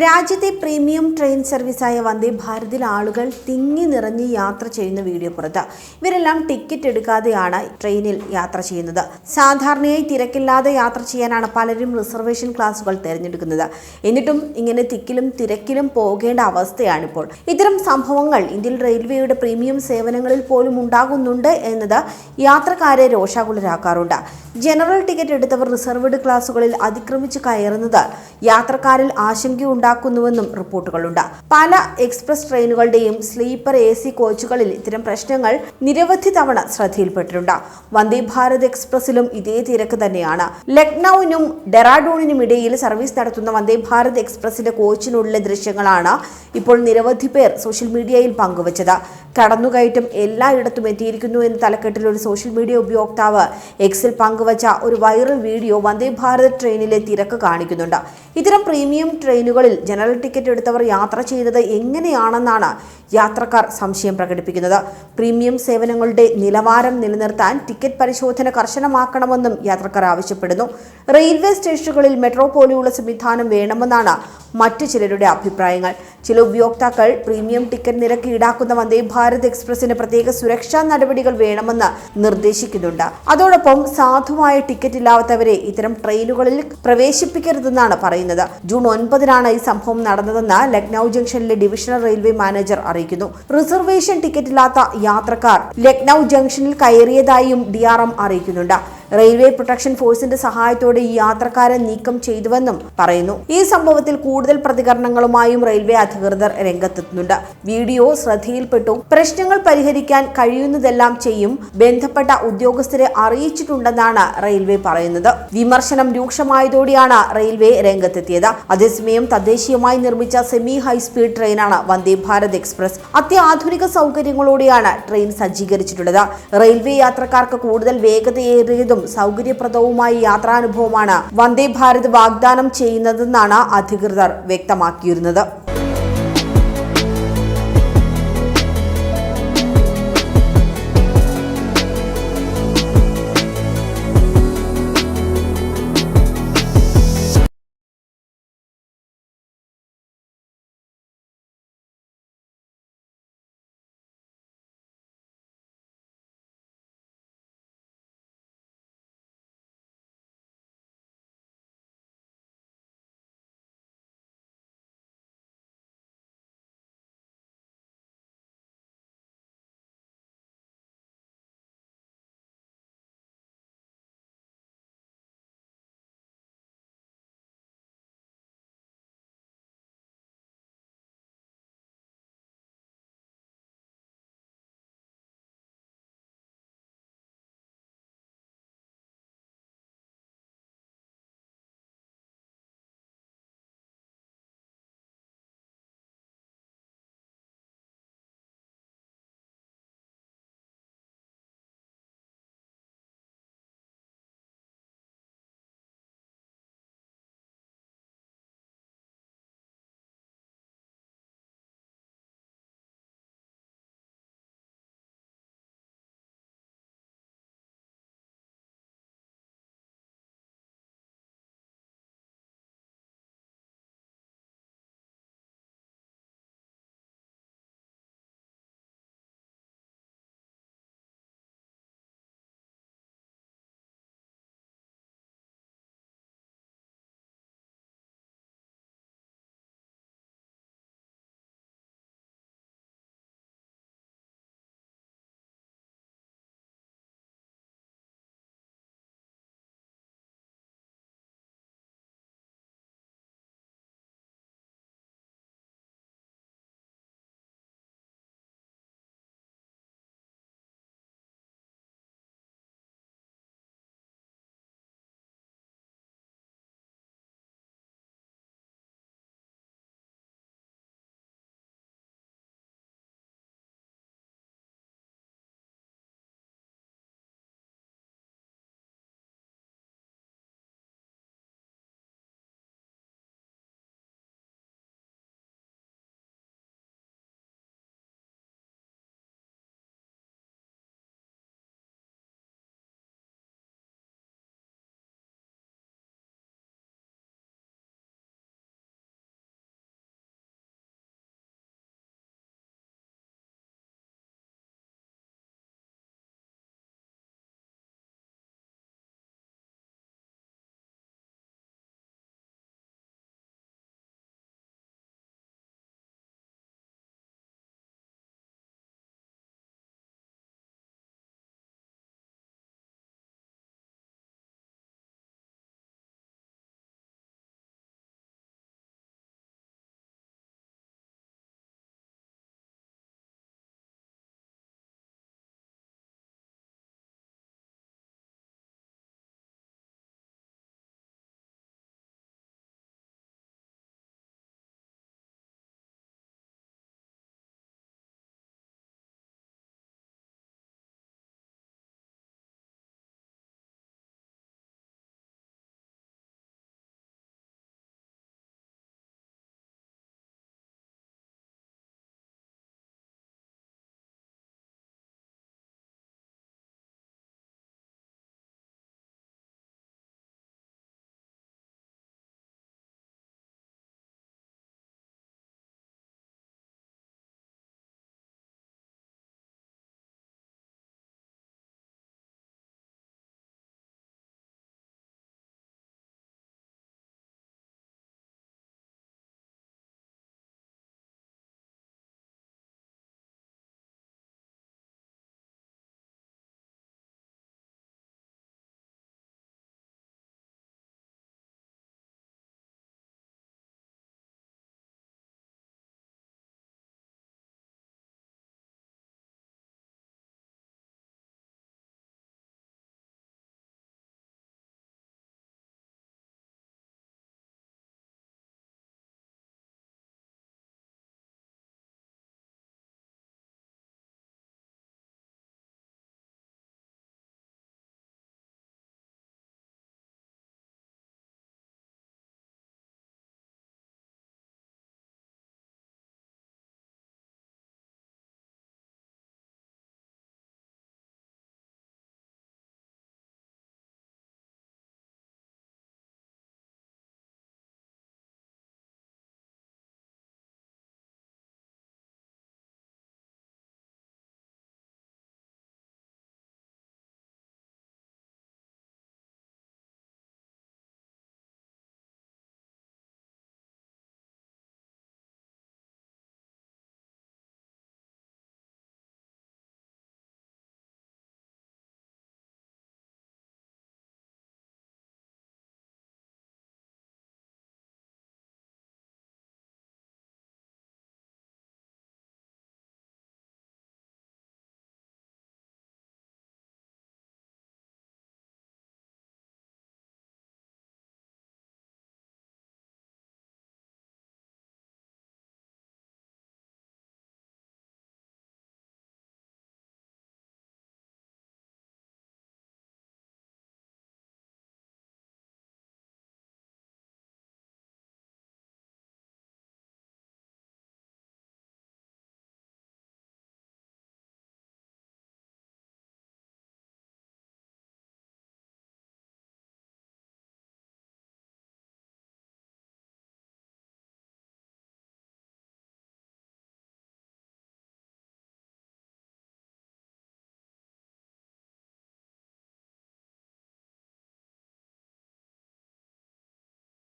രാജ്യത്തെ premium train സർവീസായ വന്ദേ ഭാരതിൽ ആളുകൾ തിങ്ങി നിറഞ്ഞ് യാത്ര ചെയ്യുന്ന വീഡിയോ പുറത്ത്. ഇവരെല്ലാം ടിക്കറ്റ് എടുക്കാതെയാണ് ട്രെയിനിൽ യാത്ര ചെയ്യുന്നത്. സാധാരണയായി തിരക്കില്ലാതെ യാത്ര ചെയ്യാനാണ് പലരും റിസർവേഷൻ ക്ലാസുകൾ തിരഞ്ഞെടുക്കുന്നത്. എന്നിട്ടും ഇങ്ങനെ തിക്കിലും തിരക്കിലും പോകേണ്ട അവസ്ഥയാണിപ്പോൾ. ഇത്തരം സംഭവങ്ങൾ ഇന്ത്യൻ റെയിൽവേയുടെ പ്രീമിയം സേവനങ്ങളിൽ പോലും ഉണ്ടാകുന്നുണ്ട് എന്നത് യാത്രക്കാരെ രോഷാകുലരാക്കാറുണ്ട്. ജനറൽ ടിക്കറ്റ് എടുത്തവർ റിസർവ്ഡ് ക്ലാസുകളിൽ അതിക്രമിച്ച് കയറുന്നത് യാത്രക്കാരിൽ ആശങ്കയുണ്ടാക്കുന്നുവെന്നും റിപ്പോർട്ടുകളുണ്ട്. പല എക്സ്പ്രസ് ട്രെയിനുകളുടെയും സ്ലീപ്പർ എ സി കോച്ചുകളിൽ ഇത്തരം പ്രശ്നങ്ങൾ നിരവധി തവണ ശ്രദ്ധയിൽപ്പെട്ടിട്ടുണ്ട്. വന്ദേ ഭാരത് എക്സ്പ്രസിലും ഇതേ തിരക്ക് തന്നെയാണ്. ലക്നൌവിനും ഡെറാഡൂണിനും ഇടയിൽ സർവീസ് നടത്തുന്ന വന്ദേ ഭാരത് എക്സ്പ്രസിന്റെ കോച്ചിനുള്ളിലെ ദൃശ്യങ്ങളാണ് ഇപ്പോൾ നിരവധി പേർ സോഷ്യൽ മീഡിയയിൽ പങ്കുവച്ചത്. കടന്നുകയറ്റം എല്ലായിടത്തും എത്തിയിരിക്കുന്നു എന്ന തലക്കെട്ടിൽ ഒരു സോഷ്യൽ മീഡിയ ഉപയോക്താവ് എക്സിൽ പങ്കുവച്ച ഒരു വൈറൽ വീഡിയോ വന്ദേ ഭാരത് ട്രെയിനിലെ തിരക്ക് കാണിക്കുന്നുണ്ട്. ഇത്തരം പ്രീമിയം ട്രെയിനുകളിൽ ജനറൽ ടിക്കറ്റ് എടുത്തവർ യാത്ര ചെയ്തത് എങ്ങനെയാണെന്നാണ് യാത്രക്കാർ സംശയം പ്രകടിപ്പിക്കുന്നത്. പ്രീമിയം സേവനങ്ങളുടെ നിലവാരം നിലനിർത്താൻ ടിക്കറ്റ് പരിശോധന കർശനമാക്കണമെന്നും യാത്രക്കാർ ആവശ്യപ്പെടുന്നു. റെയിൽവേ സ്റ്റേഷനുകളിൽ മെട്രോ പോലെയുള്ള സംവിധാനം വേണമെന്നാണ് മറ്റു ചിലരുടെ അഭിപ്രായങ്ങൾ. ചില ഉപയോക്താക്കൾ പ്രീമിയം ടിക്കറ്റ് നിരക്ക് ഈടാക്കുന്ന വന്ദേ ഭാരത് എക്സ്പ്രസിന് പ്രത്യേക സുരക്ഷാ നടപടികൾ വേണമെന്ന് നിർദ്ദേശിക്കുന്നുണ്ട്. അതോടൊപ്പം സാധുവായ ടിക്കറ്റ് ഇല്ലാത്തവരെ ഇത്തരം ട്രെയിനുകളിൽ പ്രവേശിപ്പിക്കരുതെന്നാണ് പറയുന്നത്. ജൂൺ ഒൻപതിനാണ് ഈ സംഭവം നടന്നതെന്ന് ലക്നൌ ജംഗ്ഷനിലെ ഡിവിഷണൽ റെയിൽവേ മാനേജർ അറിയിക്കുന്നു. റിസർവേഷൻ ടിക്കറ്റ് ഇല്ലാത്ത യാത്രക്കാർ ലക്നൌ ജംഗ്ഷനിൽ കയറിയതായും ഡി അറിയിക്കുന്നുണ്ട്. റെയിൽവേ പ്രൊട്ടക്ഷൻ ഫോഴ്സിന്റെ സഹായത്തോടെ ഈ യാത്രക്കാരെ നീക്കം ചെയ്തുവെന്നും പറയുന്നു. ഈ സംഭവത്തിൽ കൂടുതൽ പ്രതികരണങ്ങളുമായും റെയിൽവേ അധികൃതർ രംഗത്തെത്തുന്നുണ്ട്. വീഡിയോ ശ്രദ്ധയിൽപ്പെട്ടു. പ്രശ്നങ്ങൾ പരിഹരിക്കാൻ കഴിയുന്നതെല്ലാം ചെയ്യും. ബന്ധപ്പെട്ട ഉദ്യോഗസ്ഥരെ അറിയിച്ചിട്ടുണ്ടെന്നാണ് റെയിൽവേ പറയുന്നത്. വിമർശനം രൂക്ഷമായതോടെയാണ് റെയിൽവേ രംഗത്തെത്തിയത്. അതേസമയം തദ്ദേശീയമായി നിർമ്മിച്ച സെമി ഹൈസ്പീഡ് ട്രെയിനാണ് വന്ദേ ഭാരത് എക്സ്പ്രസ്. അത്യാധുനിക സൗകര്യങ്ങളോടെയാണ് ട്രെയിൻ സജ്ജീകരിച്ചിട്ടുള്ളത്. റെയിൽവേ യാത്രക്കാർക്ക് കൂടുതൽ വേഗതയേറിയതും സൗകര്യപ്രദവുമായ യാത്രാനുഭവമാണ് വന്ദേ ഭാരത് വാഗ്ദാനം ചെയ്യുന്നതെന്നാണ് അധികൃതർ വ്യക്തമാക്കിയിരുന്നത്.